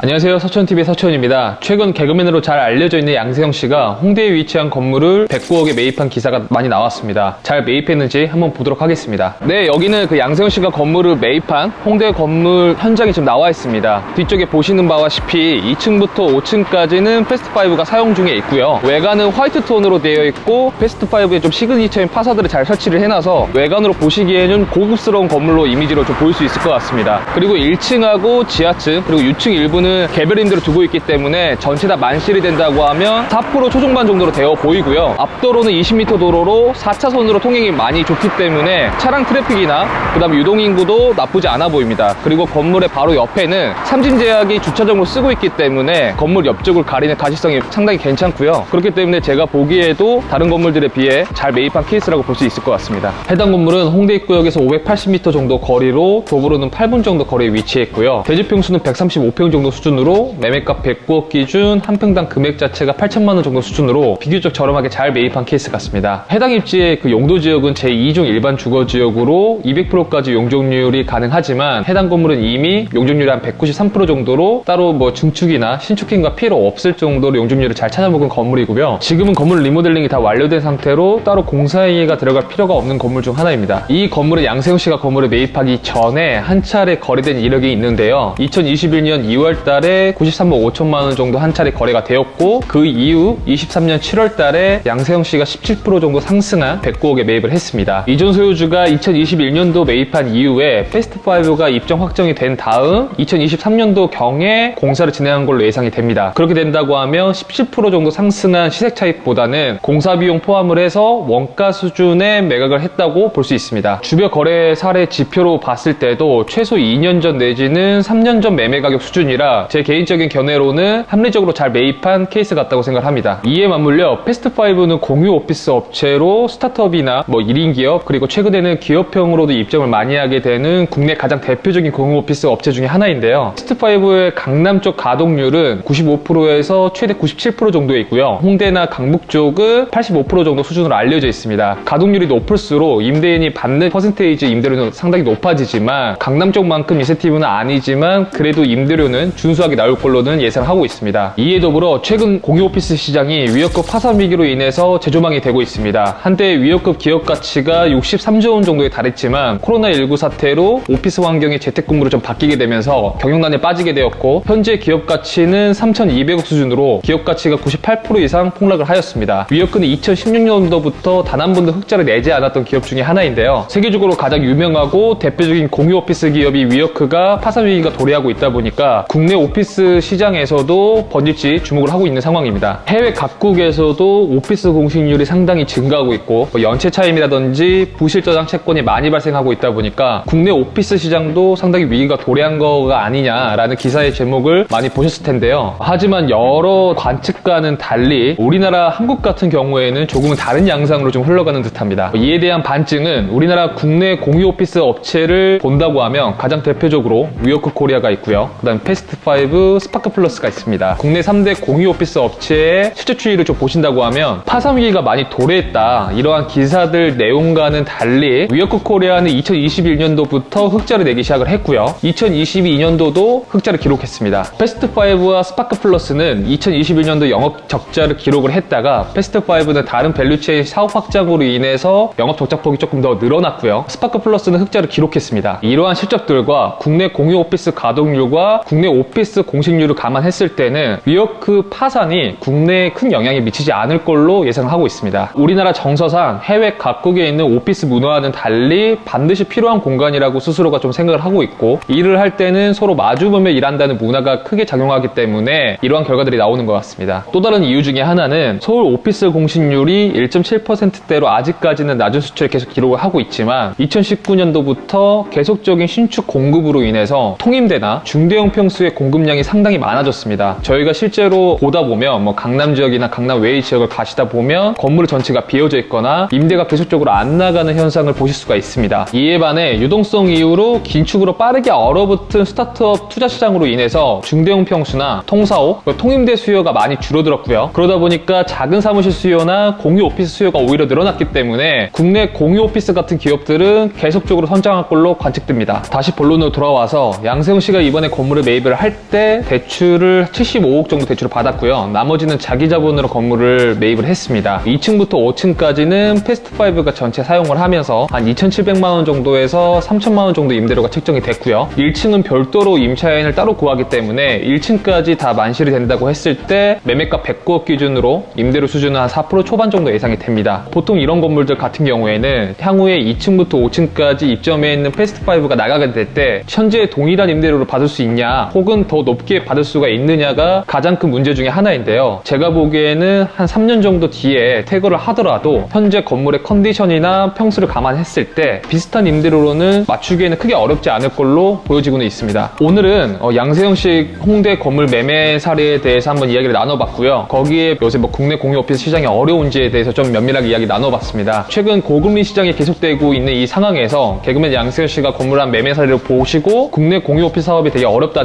안녕하세요. 서천TV의 서천입니다. 최근 개그맨으로 잘 알려져 있는 양세형 씨가 홍대에 위치한 건물을 109억에 매입한 기사가 많이 나왔습니다. 잘 매입했는지 한번 보도록 하겠습니다. 네, 여기는 그 양세형 씨가 건물을 매입한 홍대 건물 현장이 지금 나와 있습니다. 뒤쪽에 보시는 바와시피 2층부터 5층까지는 패스트5가 사용 중에 있고요. 외관은 화이트 톤으로 되어 있고 패스트5의 좀 시그니처인 파사드를 잘 설치를 해놔서 외관으로 보시기에는 고급스러운 건물로 이미지로 좀 보일 수 있을 것 같습니다. 그리고 1층하고 지하층 그리고 6층 일부는 개별 임대로 두고 있기 때문에 전체 다 만실이 된다고 하면 4% 초중반 정도로 되어 보이고요. 앞도로는 20m 도로로 4차선으로 통행이 많이 좋기 때문에 차량 트래픽이나 그다음 유동 인구도 나쁘지 않아 보입니다. 그리고 건물의 바로 옆에는 삼진제약이 주차장으로 쓰고 있기 때문에 건물 옆쪽을 가리는 가시성이 상당히 괜찮고요. 그렇기 때문에 제가 보기에도 다른 건물들에 비해 잘 매입한 케이스라고 볼 수 있을 것 같습니다. 해당 건물은 홍대 입구역에서 580m 정도 거리로 도보로는 8분 정도 거리에 위치해 있고요. 대지평수는 135평 정도 수준으로 매매가 109억 기준 한 평당 금액 자체가 8천만 원 정도 수준으로 비교적 저렴하게 잘 매입한 케이스 같습니다. 해당 입지의 그 용도 지역은 제2종 일반 주거 지역으로 200%까지 용적률이 가능하지만 해당 건물은 이미 용적률이 한 193% 정도로 따로 뭐 증축이나 신축행가 필요 없을 정도로 용적률을 잘 찾아먹은 건물이고요. 지금은 건물 리모델링이 다 완료된 상태로 따로 공사행위가 들어갈 필요가 없는 건물 중 하나입니다. 이 건물은 양세형 씨가 건물을 매입하기 전에 한 차례 거래된 이력이 있는데요. 2021년 2월 달에 93억 5천만 원 정도 한 차례 거래가 되었고 그 이후 23년 7월 달에 양세형 씨가 17% 정도 상승한 109억에 매입을 했습니다. 이전 소유주가 2021년도 매입한 이후에 패스트5가 입점 확정이 된 다음 2023년도 경에 공사를 진행한 걸로 예상이 됩니다. 그렇게 된다고 하면 17% 정도 상승한 시세 차익보다는 공사 비용 포함을 해서 원가 수준의 매각을 했다고 볼 수 있습니다. 주변 거래 사례 지표로 봤을 때도 최소 2년 전 내지는 3년 전 매매 가격 수준이라 제 개인적인 견해로는 합리적으로 잘 매입한 케이스 같다고 생각합니다. 이에 맞물려 패스트5는 공유 오피스 업체로 스타트업이나 뭐 1인 기업 그리고 최근에는 기업형으로도 입점을 많이 하게 되는 국내 가장 대표적인 공유 오피스 업체 중에 하나인데요. 패스트5의 강남 쪽 가동률은 95%에서 최대 97% 정도에 있고요. 홍대나 강북 쪽은 85% 정도 수준으로 알려져 있습니다. 가동률이 높을수록 임대인이 받는 퍼센테이지 임대료는 상당히 높아지지만 강남 쪽만큼 인센티브는 아니지만 그래도 임대료는 준수하게 나올 걸로는 예상하고 있습니다. 이에 더불어 최근 공유 오피스 시장이 위협급 파산 위기로 인해서 재조망이 되고 있습니다. 한때 위협급 기업 가치가 63조 원 정도에 달했지만 코로나19 사태로 오피스 환경이 재택근무로 좀 바뀌게 되면서 경영난에 빠지게 되었고 현재 기업 가치는 3,200억 수준으로 기업 가치가 98% 이상 폭락을 하였습니다. 위협급은 2016년도부터 단 한 번도 흑자를 내지 않았던 기업 중에 하나인데요. 세계적으로 가장 유명하고 대표적인 공유 오피스 기업이 위어크가 파산 위기가 도래하고 있다 보니까 국내 오피스 시장에서도 번질지 주목을 하고 있는 상황입니다. 해외 각국에서도 오피스 공식률이 상당히 증가하고 있고 뭐 연체 차임이라든지 부실 저장 채권이 많이 발생하고 있다 보니까 국내 오피스 시장도 상당히 위기가 도래한 거가 아니냐라는 기사의 제목을 많이 보셨을 텐데요. 하지만 여러 관측과는 달리 우리나라 한국 같은 경우에는 조금은 다른 양상으로 좀 흘러가는 듯합니다. 이에 대한 반증은 우리나라 국내 공유 오피스 업체를 본다고 하면 가장 대표적으로 위어크 코리아가 있고요. 그다음 패스트 5, 스파크 플러스가 있습니다. 국내 3대 공유 오피스 업체의 실제 추이를 좀 보신다고 하면 파산 위기가 많이 도래했다. 이러한 기사들 내용과는 달리 위어크 코리아는 2021년도부터 흑자를 내기 시작을 했고요. 2022년도도 흑자를 기록했습니다. 패스트5와 스파크 플러스는 2021년도 영업 적자를 기록을 했다가 패스트5는 다른 밸류체인 사업 확장으로 인해서 영업 적자폭이 조금 더 늘어났고요. 스파크 플러스는 흑자를 기록했습니다. 이러한 실적들과 국내 공유 오피스 가동률과 국내 오피스 공식률을 감안했을 때는 위어크 파산이 국내에 큰 영향이 미치지 않을 걸로 예상하고 있습니다. 우리나라 정서상 해외 각국에 있는 오피스 문화와는 달리 반드시 필요한 공간이라고 스스로가 좀 생각을 하고 있고 일을 할 때는 서로 마주보며 일한다는 문화가 크게 작용하기 때문에 이러한 결과들이 나오는 것 같습니다. 또 다른 이유 중에 하나는 서울 오피스 공식률이 1.7%대로 아직까지는 낮은 수치를 계속 기록을 하고 있지만 2019년도부터 계속적인 신축 공급으로 인해서 통임대나 중대형 평수의 공급량이 상당히 많아졌습니다. 저희가 실제로 보다 보면 뭐 강남 지역이나 강남 외의 지역을 가시다 보면 건물 전체가 비어져 있거나 임대가 계속적으로 안 나가는 현상을 보실 수가 있습니다. 이에 반해 유동성 이후로 긴축으로 빠르게 얼어붙은 스타트업 투자 시장으로 인해서 중대형 평수나 통사옥, 통임대 수요가 많이 줄어들었고요. 그러다 보니까 작은 사무실 수요나 공유 오피스 수요가 오히려 늘어났기 때문에 국내 공유 오피스 같은 기업들은 계속적으로 성장할 걸로 관측됩니다. 다시 본론으로 돌아와서 양세형 씨가 이번에 건물을 매입을 할할 때 대출을 75억 정도 대출을 받았고요. 나머지는 자기 자본으로 건물을 매입을 했습니다. 2층부터 5층까지는 패스트5가 전체 사용을 하면서 한 2,700만 원 정도에서 3천만 원 정도 임대료가 책정이 됐고요. 1층은 별도로 임차인을 따로 구하기 때문에 1층까지 다 만실이 된다고 했을 때 매매가 109억 기준으로 임대료 수준은 한 4% 초반 정도 예상이 됩니다. 보통 이런 건물들 같은 경우에는 향후에 2층부터 5층까지 입점해 있는 패스트5가 나가게 될 때 현재 동일한 임대료를 받을 수 있냐 혹은 더 높게 받을 수가 있느냐가 가장 큰 문제 중에 하나인데요. 제가 보기에는 한 3년 정도 뒤에 퇴거를 하더라도 현재 건물의 컨디션이나 평수를 감안했을 때 비슷한 임대료로는 맞추기에는 크게 어렵지 않을 걸로 보여지고는 있습니다. 오늘은 어, 양세형식 홍대 건물 매매 사례에 대해서 한번 이야기를 나눠봤고요. 거기에 요새 뭐 국내 공유 오피스 시장이 어려운지에 대해서 좀 면밀하게 이야기 나눠봤습니다. 최근 고금리 시장이 계속되고 있는 이 상황에서 개그맨 양세형 씨가 건물 한 매매 사례를 보시고 국내 공유 오피스 사업이 되게 어렵다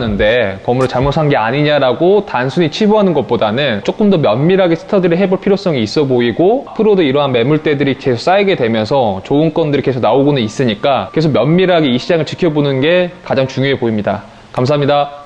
건물을 잘못 산 게 아니냐라고 단순히 치부하는 것보다는 조금 더 면밀하게 스터디를 해볼 필요성이 있어 보이고 앞으로도 이러한 매물대들이 계속 쌓이게 되면서 좋은 건들이 계속 나오고는 있으니까 계속 면밀하게 이 시장을 지켜보는 게 가장 중요해 보입니다. 감사합니다.